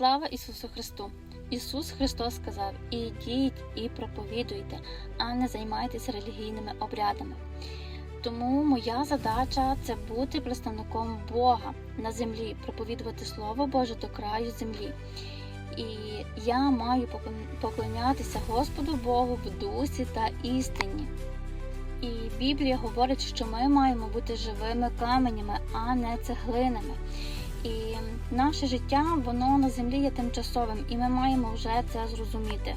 Слава Ісусу Христу! Ісус Христос сказав: Ідіть і проповідуйте, а не займайтеся релігійними обрядами. Тому моя задача це бути представником Бога на землі, проповідувати Слово Боже до краю землі. І я маю поклонятися Господу Богу в дусі та істині. І Біблія говорить, що ми маємо бути живими каменями, а не цеглинами. І наше життя воно на землі є тимчасовим, і ми маємо вже це зрозуміти.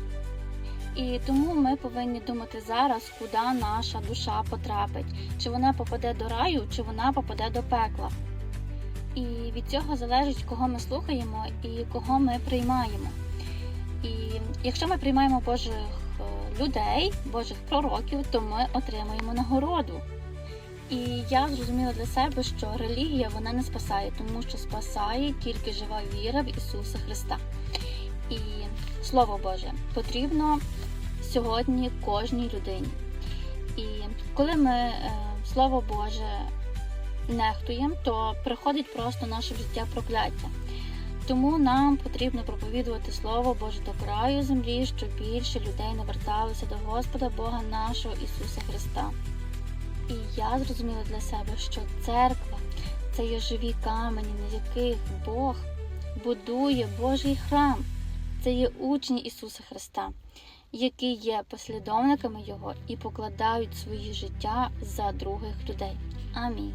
І тому ми повинні думати зараз, куди наша душа потрапить, чи вона попаде до раю, чи вона попаде до пекла. І від цього залежить, кого ми слухаємо і кого ми приймаємо. І якщо ми приймаємо Божих е, людей, Божих пророків, то ми отримаємо нагороду. І я зрозуміла для себе, що релігія вона не спасає, тому що спасає тільки жива віра в Ісуса Христа. І Слово Боже потрібно сьогодні кожній людині. І коли ми е, Слово Боже нехтуємо, то приходить просто наше життя прокляття. Тому нам потрібно проповідувати Слово Боже до краю землі, щоб більше людей наверталися до Господа Бога нашого Ісуса Христа. Я зрозуміла для себе, що церква це є живі камені, на яких Бог будує Божий храм. Це є учні Ісуса Христа, які є послідовниками Його і покладають свої життя за других людей. Амінь.